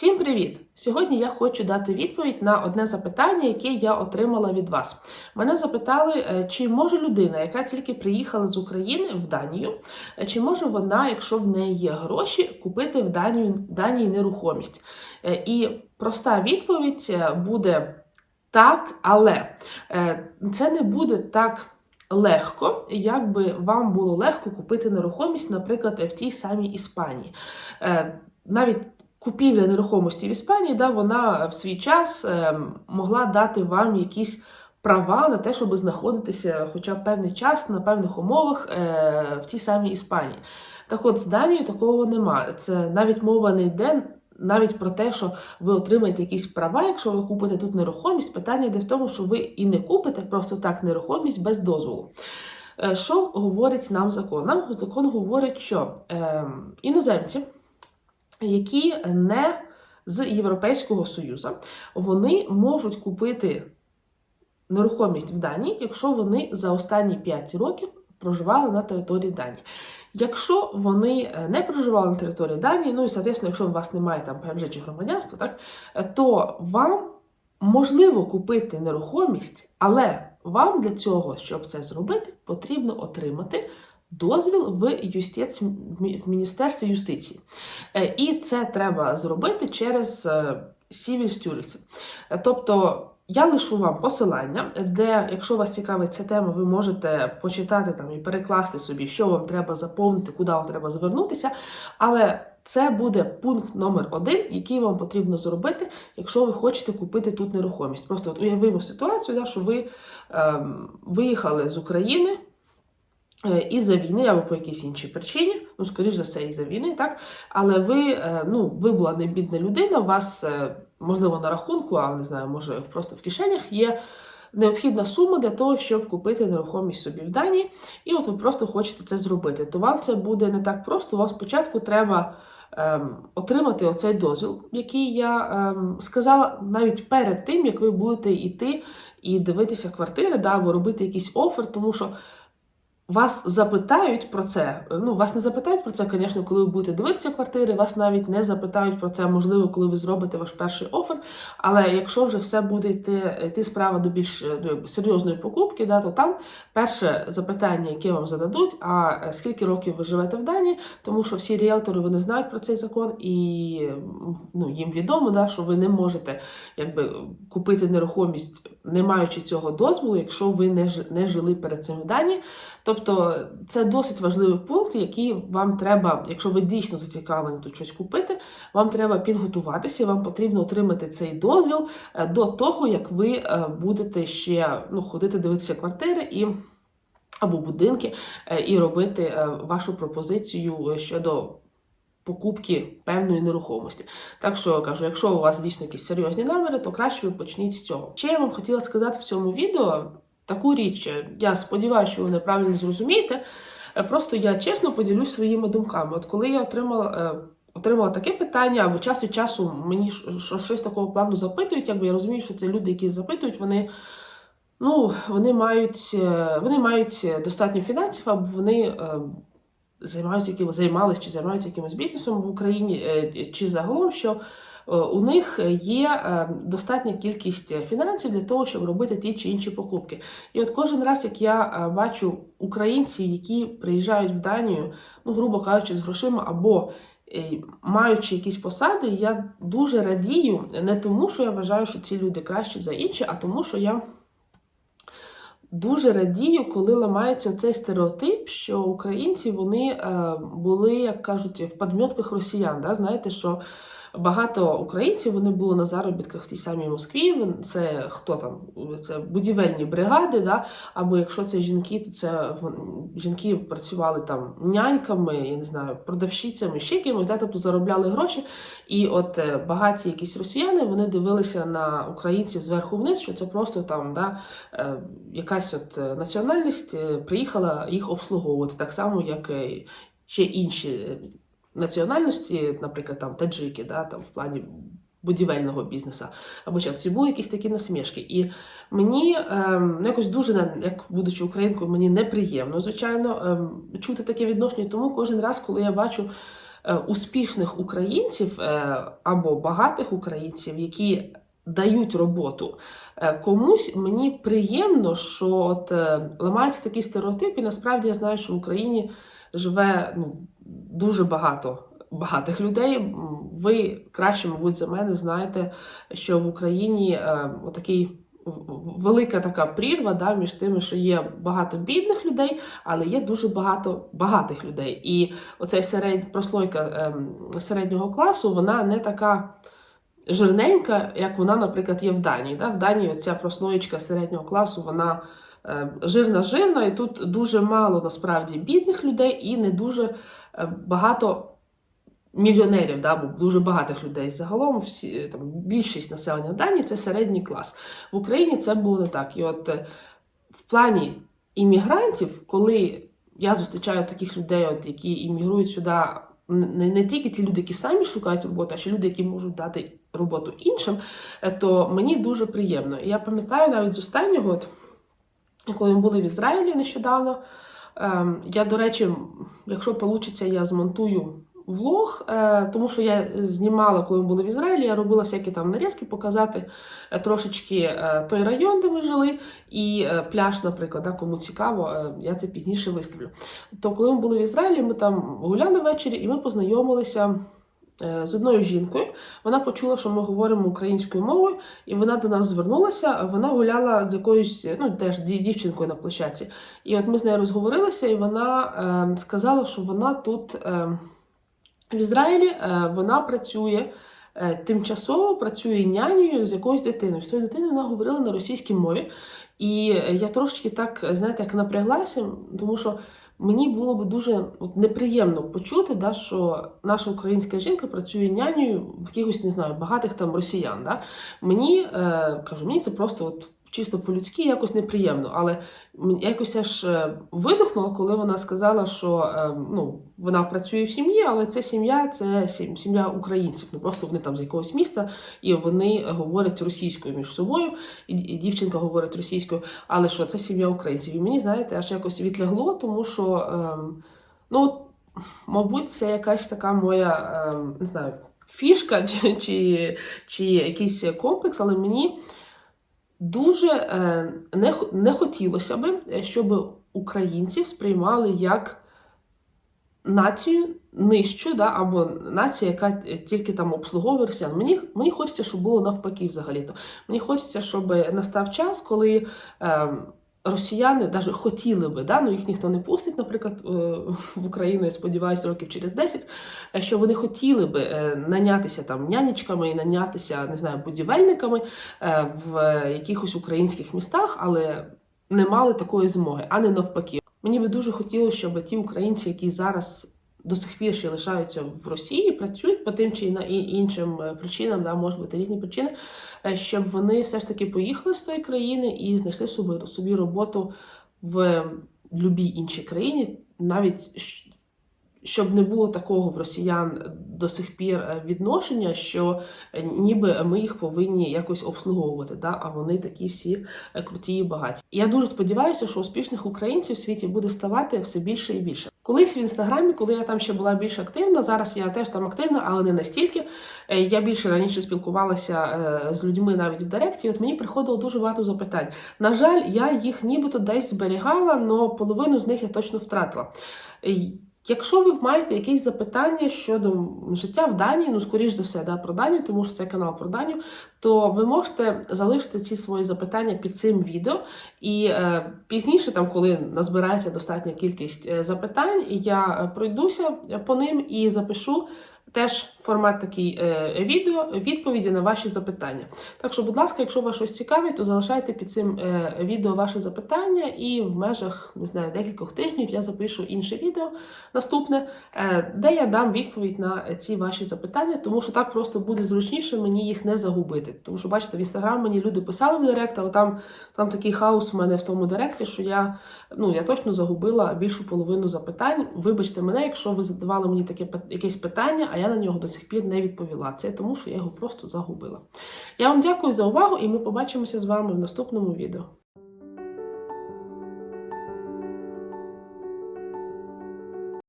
Всім привіт! Сьогодні я хочу дати відповідь на одне запитання, яке я отримала від вас. Мене запитали, е, чи може людина, яка тільки приїхала з України в Данію, е, чи може вона, якщо в неї є гроші, купити в Данію, Данії нерухомість. Е, І проста відповідь буде так, але це не буде так. Легко, як би вам було легко купити нерухомість, наприклад, в тій самій Іспанії. Навіть купівля нерухомості в Іспанії, да, вона в свій час е, могла дати вам якісь права на те, щоб знаходитися хоча б певний час на певних умовах е, в тій самій Іспанії. Так от з Данією такого немає. Це навіть мова не йде. Навіть про те, що ви отримаєте якісь права, якщо ви купите тут нерухомість, питання йде в тому, що ви і не купите просто так нерухомість без дозволу. Е, Що говорить нам закон? Нам закон говорить, що е, іноземці, які не з Європейського Союзу, вони можуть купити нерухомість в Данії, якщо вони за останні 5 років проживали на території Данії. Якщо вони е, не проживали на території Данії, ну і соответственно, якщо у вас немає там ПМЖ чи громадянства, так е, то вам можливо купити нерухомість, але вам для цього, щоб це зробити, потрібно отримати дозвіл в юстиц... в Міністерстві юстиції. Е, І це треба зробити через Civil Stewardship. Е, Тобто я лишу вам посилання, де, якщо вас цікавить ця тема, ви можете почитати там і перекласти собі, що вам треба заповнити, куди вам треба звернутися. Але це буде пункт номер один, який вам потрібно зробити, якщо ви хочете купити тут нерухомість. Просто от уявимо ситуацію, да, що ви ем, виїхали з України. Е, Із-за війни або по якійсь іншій причині, ну, скоріш за все, із-за війни, так? Але ви, е, ну, ви була не бідна людина, у вас, е, можливо, на рахунку, а не знаю, може просто в кишенях є необхідна сума для того, щоб купити нерухомість собі в Данії, і от ви просто хочете це зробити. То вам це буде не так просто. Вам спочатку треба ем, отримати оцей дозвіл, який я ем, сказала навіть перед тим, як ви будете йти і дивитися квартири, да, або робити якийсь офер, тому що. Вас запитають про це. Ну, вас не запитають про це, звісно, коли ви будете дивитися квартири. Вас навіть не запитають про це, можливо, коли ви зробите ваш перший офер. Але якщо вже все буде йти, йти справа до більш якби, серйозної покупки, да, то там перше запитання, яке вам зададуть, а е, скільки років ви живете в Данії, тому що всі ріелтори вони знають про цей закон, і ну, їм відомо, да, що ви не можете якби, купити нерухомість, не маючи цього дозволу, якщо ви не, не жили перед цим в Данії. Тобто це досить важливий пункт, який вам треба, якщо ви дійсно зацікавлені тут щось купити, вам треба підготуватися, вам потрібно отримати цей дозвіл е, до того, як ви е, будете ще ну, ходити дивитися квартири і. Або будинки, е, і робити вашу пропозицію щодо покупки певної нерухомості. Так що кажу, якщо у вас дійсно якісь серйозні наміри, то краще ви почніть з цього. Ще я вам хотіла сказати в цьому відео таку річ. Я сподіваюся, що ви неправильно зрозумієте. Е, Просто я чесно поділюсь своїми думками. От коли я отримала. е, Отримала таке питання, або час від часу мені щось такого плану запитують, якби я розумію, що це люди, які запитують, вони, ну, вони мають, е, вони мають достатньо фінансів, або вони е, займаються якимось, займалися чи займаються якимось бізнесом в Україні, е, чи загалом, що у них є е, достатня кількість фінансів для того, щоб робити ті чи інші покупки. І от кожен раз, як я е, бачу українців, які приїжджають в Данію, ну, грубо кажучи, з грошима або е, маючи якісь посади, я дуже радію не тому, що я вважаю, що ці люди кращі за інші, а тому, що я. Дуже радію, коли ламається цей стереотип, що українці вони е, були, як кажуть, в подмьотках росіян. Да? Знаєте, що багато українців вони були на заробітках в тій самій Москві. Це хто там? Це будівельні бригади, да? або якщо це жінки, то це жінки працювали там няньками, я не знаю, продавщицями, ще кимось, да? тобто заробляли гроші. І от е, багаті якісь росіяни вони дивилися на українців зверху вниз, що це просто там да, е, якась от е, національність приїхала їх обслуговувати, так само, як ще інші національності, наприклад, там таджики, да, там в плані будівельного бізнесу, або що це були якісь такі насмішки. І мені ем, ну, якось дуже, як будучи українкою, мені неприємно, звичайно, ем, чути таке відношення. Тому кожен раз, коли я бачу е, успішних українців е, або багатих українців, які дають роботу е, комусь, мені приємно, що от е, ламаються такі стереотипи. Насправді я знаю, що в Україні живе ну, дуже багато багатих людей. Ви краще, мабуть, за мене знаєте, що в Україні е, отакий велика така прірва да, між тими, що є багато бідних людей, але є дуже багато багатих людей. І оцей серед, прослойка ем, середнього класу, вона не така жирненька, як вона, наприклад, є в Данії. Да? В Данії ця прослоєчка середнього класу, вона е, жирна-жирна, і тут дуже мало насправді бідних людей і не дуже багато мільйонерів, да, дуже багатих людей. Загалом всі там більшість населення в Данії це середній клас. В Україні це було не так. І от е, в плані іммігрантів, коли я зустрічаю таких людей, от, які іммігрують сюди, не, не тільки ті люди, які самі шукають роботу, а ще люди, які можуть дати роботу іншим, е, то мені дуже приємно. І я пам'ятаю навіть з останнього, от, коли ми були в Ізраїлі нещодавно. Ем, Я, до речі, якщо вийде, я змонтую влог, е, тому що я знімала, коли ми були в Ізраїлі, я робила всякі там нарізки, показати е, трошечки е, той район, де ми жили, і пляж, наприклад, да, кому цікаво, я це пізніше виставлю. То коли ми були в Ізраїлі, ми там гуляли ввечері, і ми познайомилися. Е, З одною жінкою вона почула, що ми говоримо українською мовою, і вона до нас звернулася. Вона гуляла з якоюсь ну теж дівчинкою на площадці. І от ми з нею розговорилися, і вона е, сказала, що вона тут е, в Ізраїлі е, вона працює е, тимчасово, працює нянею з якоюсь дитиною. З тою дитиною вона говорила на російській мові. І я трошки так, знаєте, як напряглася, тому що мені було б дуже неприємно почути, да, що наша українська жінка працює нянею в якихось, не знаю, багатих там росіян. Да. Мені е, кажу, мені це просто от. Чисто по-людськи якось неприємно, але якось аж е, видихнула, коли вона сказала, що е, ну, вона працює в сім'ї, але це сім'я це сім'я українців. Не просто вони там з якогось міста, і вони говорять російською між собою, і, дівчинка говорить російською, але що це сім'я українців. І мені, знаєте, аж якось відлягло, тому що ем, ну, мабуть, це якась така моя не знаю, фішка чи, чи, чи якийсь комплекс, але мені дуже е, не, не хотілося би, е, щоб українців сприймали як націю нижчу, да, або нація, яка е, тільки там обслуговує росіян. Мені, мені хочеться, щоб було навпаки взагалі-то. Мені хочеться, щоб настав час, коли. Е, Росіяни навіть хотіли би, да, ну їх ніхто не пустить, наприклад, е, в Україну, я сподіваюся, років через 10, е, що вони хотіли би е, нанятися там нянечками і нанятися, не знаю, будівельниками е, в якихось українських містах, але не мали такої змоги, а не навпаки. Мені би дуже хотілося, щоб ті українці, які зараз до сих пір ще лишаються в Росії, працюють по тим чи на іншим е, причинам, да, може бути різні причини, е, щоб вони все ж таки поїхали з тої країни і знайшли собі, собі роботу в будь-якій іншій країні, навіть щоб не було такого в росіян до сих пір е, відношення, що е, ніби ми їх повинні якось обслуговувати, да? а вони такі всі е, круті і багаті. Я дуже сподіваюся, що успішних українців в світі буде ставати все більше і більше. Колись в інстаграмі, коли я там ще була більш активна, зараз я теж там активна, але не настільки. Я більше раніше спілкувалася з людьми навіть в Директі. і От мені приходило дуже багато запитань. На жаль, я їх нібито десь зберігала, але половину з них я точно втратила. Е, Якщо ви маєте якісь запитання щодо життя в Данії, ну скоріш за все, да, про Данію, тому що це канал про Данію, то ви можете залишити ці свої запитання під цим відео. І е, пізніше, там, коли назбирається достатня кількість е, запитань, я е, пройдуся по ним і запишу теж формат такий е, відео, відповіді на ваші запитання. Так що, будь ласка, якщо вас щось цікавить, то залишайте під цим е, відео ваші запитання, і в межах не знаю, декількох тижнів я запишу інше відео наступне, е, де я дам відповідь на ці ваші запитання, тому що так просто буде зручніше мені їх не загубити. Тому що, бачите, в інстаграм мені люди писали в директ, але там, там такий хаос у мене в тому директі, що я, ну, я точно загубила більшу половину запитань. Вибачте мене, якщо ви задавали мені таке якесь питання, я на нього до цих пір не відповіла. Це тому, що я його просто загубила. Я вам дякую за увагу, і ми побачимося з вами в наступному відео.